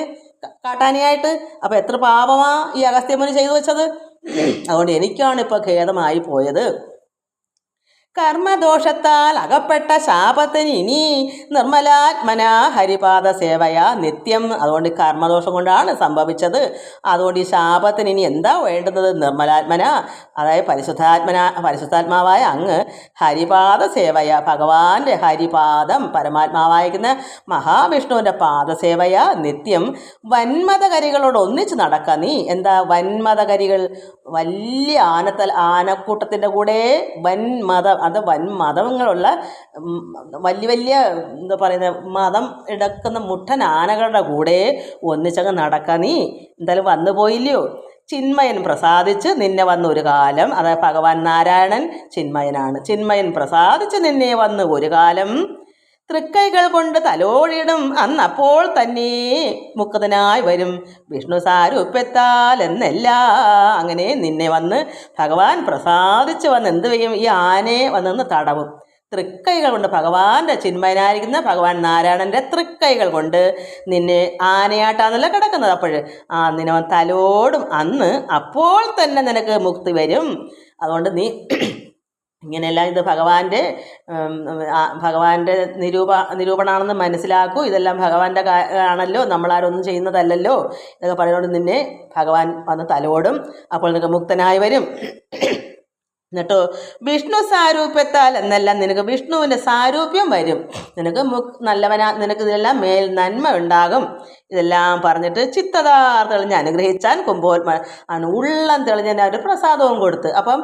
കാട്ടാനയായിട്ട്. അപ്പോൾ എത്ര പാപമാ ഈ അഗസ്ത്യമുനി ചെയ്തു വെച്ചത്? അതുകൊണ്ട് എനിക്കാണ് ഇപ്പോൾ ഖേദമായി പോയത്. കർമ്മദോഷത്താൽ അകപ്പെട്ട ശാപത്തിന് ഇനി നിർമ്മലാത്മന ഹരിപാദ സേവയ നിത്യം. അതുകൊണ്ട് കർമ്മദോഷം കൊണ്ടാണ് സംഭവിച്ചത്. അതുകൊണ്ട് ഈ ശാപത്തിന് ഇനി എന്താ വേണ്ടുന്നത്? നിർമ്മലാത്മന അതായത് പരിശുദ്ധാത്മന പരിശുദ്ധാത്മാവായ അങ്ങ് ഹരിപാദ സേവയ ഭഗവാന്റെ ഹരിപാദം പരമാത്മാവായിരിക്കുന്ന മഹാവിഷ്ണുവിന്റെ പാദസേവയ നിത്യം. വന്മതകരികളോട് ഒന്നിച്ച് നടക്ക നീ. എന്താ വന്മതകരികൾ വലിയ ആനത്തൽ ആനക്കൂട്ടത്തിന്റെ കൂടെ വൻമതം അത് വൻ മതങ്ങളുള്ള വലിയ വലിയ എന്താ പറയുന്നത് മതം എടുക്കുന്ന മുട്ടൻ ആനകളുടെ കൂടെ ഒന്നിച്ചങ്ങ് നടക്ക നീ. എന്തായാലും വന്നു പോയില്ലയോ? ചിന്മയൻ പ്രസാദിച്ച് നിന്നെ വന്ന ഒരു കാലം അതായത് ഭഗവാൻ നാരായണൻ ചിന്മയനാണ്. ചിന്മയൻ പ്രസാദിച്ച് നിന്നെ വന്ന് ഒരു കാലം തൃക്കൈകൾ കൊണ്ട് തലോടിയിടും. അന്നപ്പോൾ തന്നെ മുക്കതനായി വരും. വിഷ്ണു സാരൂപ്യത്താൽ എന്നല്ല അങ്ങനെ നിന്നെ വന്ന് ഭഗവാൻ പ്രസാദിച്ച് വന്ന് എന്ത് ചെയ്യും? ഈ ആനയെ വന്നെന്ന് തടവും. തൃക്കൈകൾ കൊണ്ട് ഭഗവാന്റെ ചിന്മയനായിരിക്കുന്ന ഭഗവാൻ നാരായണന്റെ തൃക്കൈകൾ കൊണ്ട് നിന്നെ ആനയാട്ടാന്നല്ല കിടക്കുന്നത് അപ്പോൾ ആ നിന്നെ തലോടും. അന്ന് അപ്പോൾ തന്നെ നിനക്ക് മുക്തി വരും. അതുകൊണ്ട് നീ ഇങ്ങനെയെല്ലാം ഇത് ഭഗവാന്റെ ഭഗവാന്റെ നിരൂപ നിരൂപണമാണെന്ന് മനസ്സിലാക്കൂ. ഇതെല്ലാം ഭഗവാന്റെ ആണല്ലോ. നമ്മളാരൊന്നും ചെയ്യുന്നതല്ലല്ലോ. ഇതൊക്കെ പറയുന്നത് നിന്നെ ഭഗവാൻ വന്ന് തലോടും അപ്പോൾ നിനക്ക് മുക്തനായി വരും. എന്നിട്ടോ? വിഷ്ണു സാരൂപ്യത്താൽ എന്നല്ല നിനക്ക് വിഷ്ണുവിന്റെ സാരൂപ്യം വരും. നിനക്ക് നല്ലവനാ നിനക്ക് ഇതെല്ലാം മേൽ നന്മ ഉണ്ടാകും. ഇതെല്ലാം പറഞ്ഞിട്ട് ചിത്തതാർ തെളിഞ്ഞ് അനുഗ്രഹിച്ചാൽ കുംഭോത്മ ആണ് ഉള്ളം തെളിഞ്ഞ ഒരു പ്രസാദവും കൊടുത്ത്. അപ്പം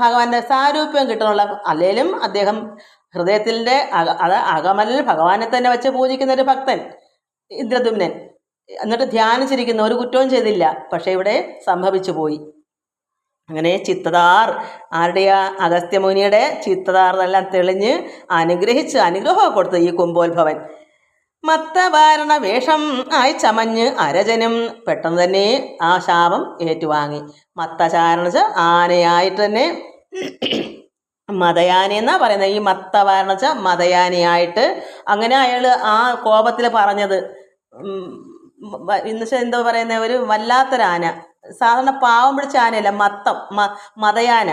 ഭഗവാന്റെ സാരൂപ്യം കിട്ടാനുള്ള അല്ലെങ്കിലും അദ്ദേഹം ഹൃദയത്തിന്റെ അത് അകമലിൽ ഭഗവാനെ തന്നെ വെച്ച് പൂജിക്കുന്ന ഒരു ഭക്തൻ ഇന്ദ്രദുമ്നൻ. എന്നിട്ട് ധ്യാനിച്ചിരിക്കുന്ന ഒരു കുറ്റവും ചെയ്തില്ല. പക്ഷേ ഇവിടെ സംഭവിച്ചു പോയി. അങ്ങനെ ചിത്തതാർ ആരുടെയാ അഗസ്ത്യമുനിയുടെ ചിത്തതാറെല്ലാം തെളിഞ്ഞ് അനുഗ്രഹിച്ച് അനുഗ്രഹമൊക്കെ കൊടുത്തു ഈ കുംഭോത്ഭവൻ. മത്തവാരണ വേഷം ആയി ചമഞ്ഞ് അരജനും പെട്ടെന്ന് തന്നെ ആ ശാപം ഏറ്റുവാങ്ങി. മത്തചാരണ ആനയായിട്ട് തന്നെ മതയാന എന്നാ പറയുന്നത്? ഈ മത്തവാരണ മതയാനിയായിട്ട് അങ്ങനെ അയാൾ ആ കോപത്തിൽ പറഞ്ഞത്. എന്നുവെച്ചാൽ എന്താ പറയുന്നത് ഒരു വല്ലാത്തൊരാന. സാധാരണ പാവം പിടിച്ച ആനയല്ല മത്തം മ മതയാന.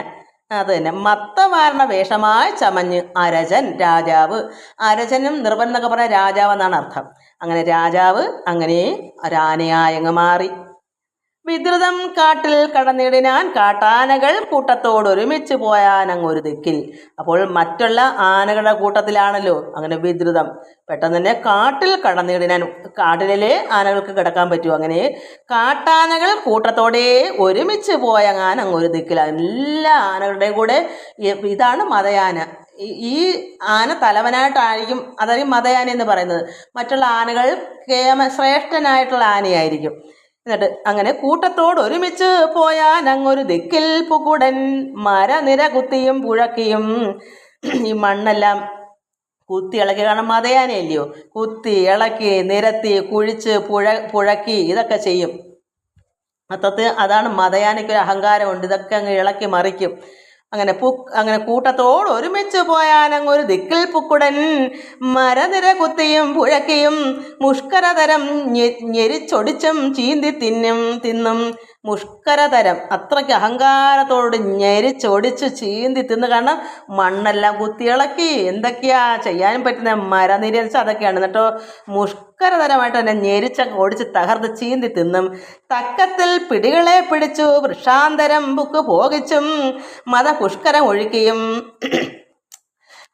അത് തന്നെ. മത്തവാരണ വേഷമായി ചമഞ്ഞ് അരജൻ രാജാവ്. അരജനും നിർബന്ധമൊക്കെ എന്നൊക്കെ പറഞ്ഞാൽ രാജാവ് എന്നാണ് അർത്ഥം. അങ്ങനെ രാജാവ് അങ്ങനെ ഒരാനയായങ്ങ് മാറി. വിദ്രുതം കാട്ടിൽ കടന്നിടിനാൻ കാട്ടാനകൾ കൂട്ടത്തോട് ഒരുമിച്ച് പോയാൻ അങ്ങ് ഒരു ദിക്കിൽ. അപ്പോൾ മറ്റുള്ള ആനകളുടെ കൂട്ടത്തിലാണല്ലോ അങ്ങനെ വിദ്രുതം. പെട്ടെന്ന് തന്നെ കാട്ടിൽ കടന്നിടിനാൻ കാട്ടിലെ ആനകൾക്ക് കിടക്കാൻ പറ്റുമോ? അങ്ങനെ കാട്ടാനകൾ കൂട്ടത്തോടെ ഒരുമിച്ച് പോയങ്ങാൻ ഒരു ദിക്കിൽ. എല്ലാ ആനകളുടെയും കൂടെ ഇതാണ് മതയാന. ഈ- ആന തലവനായിട്ടായിരിക്കും അതായിരിക്കും മതയാന എന്ന് പറയുന്നത്. മറ്റുള്ള ആനകൾ കേമ ശ്രേഷ്ഠനായിട്ടുള്ള ആനയായിരിക്കും. എന്നിട്ട് അങ്ങനെ കൂട്ടത്തോട് ഒരുമിച്ച് പോയാൻ അങ്ങൊരു ദിക്കിൽ പുകുടൻ മരനിര കുത്തിയും പുഴക്കിയും ഈ മണ്ണെല്ലാം കുത്തി ഇളക്കി. കാരണം മതയാനയല്ലയോ കുത്തി ഇളക്കി നിരത്തി കുഴിച്ച് പുഴ പുഴക്കി ഇതൊക്കെ ചെയ്യും. മൊത്തത്തിൽ അതാണ് മതയാനയ്ക്കൊരു അഹങ്കാരമുണ്ട്. ഇതൊക്കെ അങ്ങ് ഇളക്കി മറിക്കും. അങ്ങനെ പൂ അങ്ങനെ കൂട്ടത്തോട് ഒരുമിച്ച് പോയാനങ്ങ് ഒരു ദിക്കിൽ പുക്കുടൻ മരനിര കുത്തിയും പുഴക്കിയും മുഷ്കരതരം ഞെരിച്ചൊടിച്ചും ചീന്തി തിന്നും തിന്നും. മുഷ്കരതരം. അത്രയ്ക്ക് അഹങ്കാരത്തോട് ഞെരിച്ചൊടിച്ച് ചീന്തി തിന്ന് കാരണം മണ്ണെല്ലാം കുത്തിയിളക്കി എന്തൊക്കെയാ ചെയ്യാനും പറ്റുന്ന മരനിര വെച്ചാൽ അതൊക്കെയാണ്. എന്നിട്ടോ മുഷ്കരതരമായിട്ട് തന്നെ ഞെരിച്ച ഒടിച്ച് തകർത്ത് ചീന്തി തിന്നും. തക്കത്തിൽ പിടികളെ പിടിച്ചു വൃഷാന്തരം ബുക്ക് പോകിച്ചും മത പുഷ്കരം ഒഴുക്കിയും.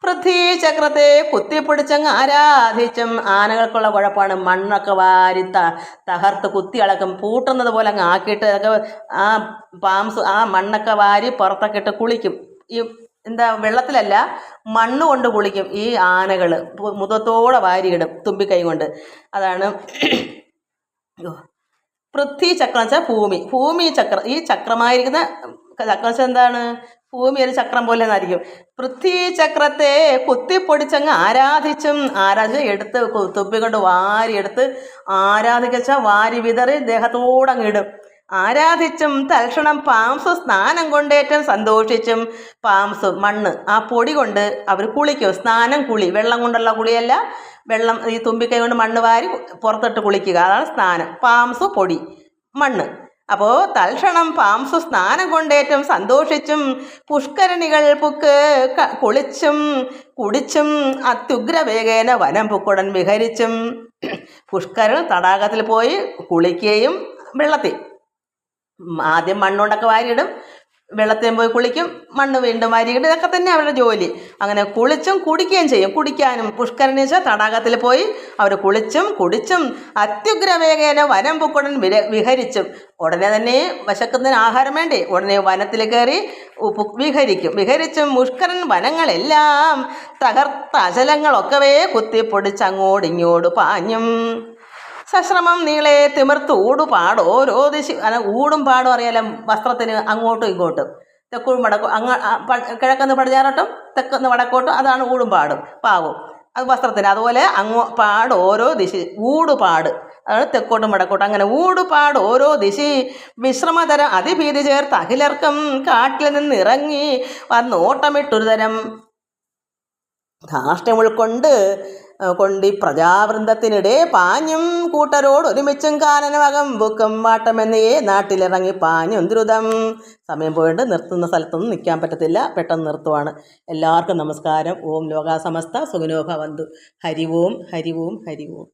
പൃഥ്വീചക്രത്തെ കുത്തിപ്പിടിച്ചങ്ങ് ആരാധിച്ചും. ആനകൾക്കുള്ള കുഴപ്പമാണ് മണ്ണൊക്കെ വാരി ത തകർത്ത് കുത്തി അളക്കും പൂട്ടുന്നത് പോലെ അങ്ങ് ആക്കിയിട്ട് അതൊക്കെ ആ പാംസ് ആ മണ്ണൊക്കെ വാരി പുറത്തൊക്കെ ഇട്ട് കുളിക്കും. ഈ എന്താ വെള്ളത്തിലല്ല മണ്ണ് കൊണ്ട് കുളിക്കും ഈ ആനകൾ മുതത്തോടെ വാരിയിടും തുമ്പിക്കൈ കൊണ്ട്. അതാണ്. [CLEARS THROAT] പൃഥ്വി ചക്രം വെച്ചാൽ ഭൂമി. ഭൂമി ചക്രം ഈ ചക്രമായിരിക്കുന്ന ചക്രം വെച്ചാൽ എന്താണ്? ഭൂമി ഒരു ചക്രം പോലെ എന്നായിരിക്കും പൃഥ്വി ചക്രത്തെ കുത്തിപ്പൊടിച്ചങ്ങ് ആരാധിച്ചും ആരാധിച്ച് എടുത്ത് തുപ്പി കൊണ്ട് വാരി എടുത്ത് ആരാധിച്ച വാരി വിതറി ദേഹത്തോടങ്ങ് ഇടും ആരാധിച്ചും തൽക്ഷണം പാംസ് സ്നാനം കൊണ്ടേറ്റം സന്തോഷിച്ചും പാംസ് മണ്ണ് ആ പൊടി കൊണ്ട് അവർ കുളിക്കും. സ്നാനം കുളി. വെള്ളം കൊണ്ടുള്ള കുളിയല്ല. വെള്ളം ഈ തുമ്പിക്കൈ കൊണ്ട് മണ്ണ് വാരി പുറത്തിട്ട് കുളിക്കുക. അതാണ് സ്നാനം. പാംസ് പൊടി. മണ്ണ്. അപ്പോൾ തൽക്ഷണം പാംസു സ്നാനം കൊണ്ടേറ്റും സന്തോഷിച്ചും പുഷ്കരണികൾ പുക്ക് കുളിച്ചും കുടിച്ചും അത്യുഗ്രവേഗേന വനം പുക്കുടൻ വിഹരിച്ചും പുഷ്കരൻ തടാകത്തിൽ പോയി കുളിക്കുകയും വെള്ളത്തിൽ. ആദ്യം മണ്ണുണ്ടൊക്കെ വാരിയിടും വെള്ളത്തിൽ പോയി കുളിക്കും മണ്ണ് വീണ്ടും വാരിയിട്ട് ഇതൊക്കെ തന്നെ അവരുടെ ജോലി. അങ്ങനെ കുളിച്ചും കുടിക്കുകയും ചെയ്യും. കുടിക്കാനും വെച്ചാൽ തടാകത്തിൽ പോയി അവർ കുളിച്ചും കുടിച്ചും അത്യുഗ്രവേഗേന വനം പൊക്കുടൻ വിഹരിച്ചും. ഉടനെ തന്നെ വശക്കുന്നതിന് ആഹാരം വേണ്ടേ? ഉടനെ വനത്തിൽ കയറി വിഹരിക്കും. വിഹരിച്ചും മുഷ്കരൻ വനങ്ങളെല്ലാം തകർത്ത അചലങ്ങളൊക്കവേ കുത്തിപ്പൊടിച്ച് അങ്ങോടിങ്ങോട് പാഞ്ഞും. സശ്രമം നീളെ തിമിർത്ത് ഊടുപാട് ഓരോ ദിശ അല്ല ഊടും പാടും അറിയാലോ വസ്ത്രത്തിന് അങ്ങോട്ടും ഇങ്ങോട്ടും. തെക്കും വടക്കും അങ്ങ കിഴക്കെന്ന് പടിഞ്ഞാറോട്ടും തെക്കുന്ന് വടക്കോട്ടും അതാണ് ഊടും പാടും. പാവും. അത് വസ്ത്രത്തിന്. അതുപോലെ അങ്ങോ പാട് ഓരോ ദിശ ഊടുപാട് അതാണ് തെക്കോട്ടും വടക്കോട്ടും. അങ്ങനെ ഊടുപാട് ഓരോ ദിശ വിശ്രമതരം അതിഭീതി ചേർത്ത് അഖിലർക്കും കാട്ടിൽ നിന്ന് ഇറങ്ങി വന്ന് ഓട്ടമിട്ടൊരു തരം ധാർഷ്ട്യം ഉൾക്കൊണ്ട് കൊണ്ട് ഈ പ്രജാവൃന്ദത്തിനിടെ പാഞ്ഞും കൂട്ടരോട് ഒരുമിച്ചും കാനനമകം ബുക്കും വാട്ടമെന്നേ നാട്ടിലിറങ്ങി പാഞ്ഞും ദ്രുതം. സമയം പോയിട്ട് നിർത്തുന്ന സ്ഥലത്തൊന്നും നിൽക്കാൻ പറ്റത്തില്ല. പെട്ടെന്ന് നിർത്തുവാണ്. എല്ലാവർക്കും നമസ്കാരം. ഓം ലോകാസമസ്ത സുഖനോഭവന്തു ഹരി ഓം ഹരി ഓം ഹരി ഓം.